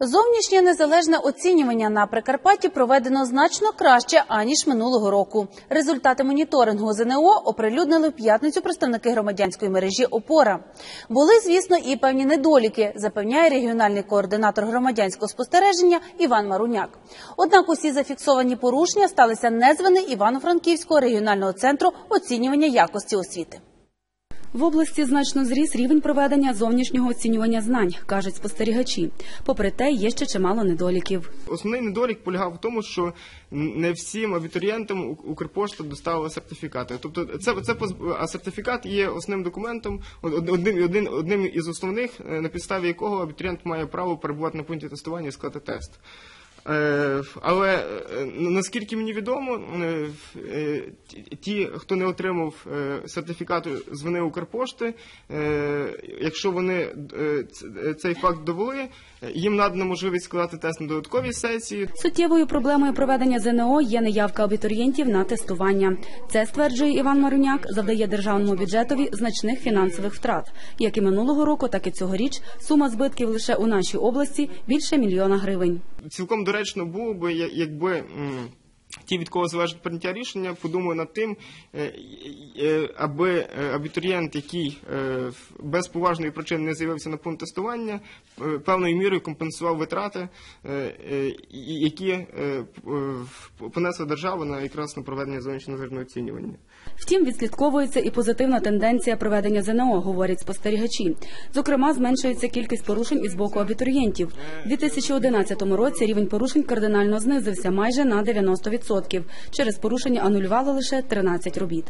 Зовнішнє незалежне оцінювання на Прикарпатті проведено значно краще аніж минулого року. Результати моніторингу ЗНО оприлюднили в п'ятницю представники громадянської мережі ОПОРА. Були, звісно, і певні недоліки, запевняє регіональний координатор громадянського спостереження Іван Маруняк. Однак усі зафіксовані порушення сталися не з Івано-Франківського регіонального центру оцінювання якості освіти. В області значно зріс рівень проведення зовнішнього оцінювання знань, кажуть спостерігачі. Попри те, є ще чимало недоліків. Основний недолік полягав в тому, що не всім абітурієнтам Укрпошта доставила сертифікати. Тобто, це, це а сертифікат є основним документом, од- одним, один, одним із основних, на підставі якого абітурієнт має право перебувати на пункті тестування і склати тест. Е, Але е, наскільки мені відомо, е, ті- хто не отримав сертифікату з вини Укрпошти, якщо вони цей факт довели, їм надана можливість складати тест на додатковій сесії. Суттєвою проблемою проведення ЗНО є неявка абітурієнтів на тестування. Це стверджує Іван Маруняк, завдає державному бюджетові значних фінансових втрат. Як і минулого року, так і цьогоріч сума збитків лише у нашій області більше мільйона гривень. Цілком доречно було би, якби. Ті, від кого залежить прийняття рішення, подумали над тим, е, е, аби е, абітурієнт, який без поважної причини не з'явився на пункт тестування, певною мірою компенсував витрати, які понесла держава на якраз на проведення зовнішнього незалежного оцінювання. Втім, відслідковується і позитивна тенденція проведення ЗНО, говорять спостерігачі. Зокрема, зменшується кількість порушень із боку абітурієнтів. У 2011 році рівень порушень кардинально знизився майже на 90%. Через порушення анулювали лише 13 робіт.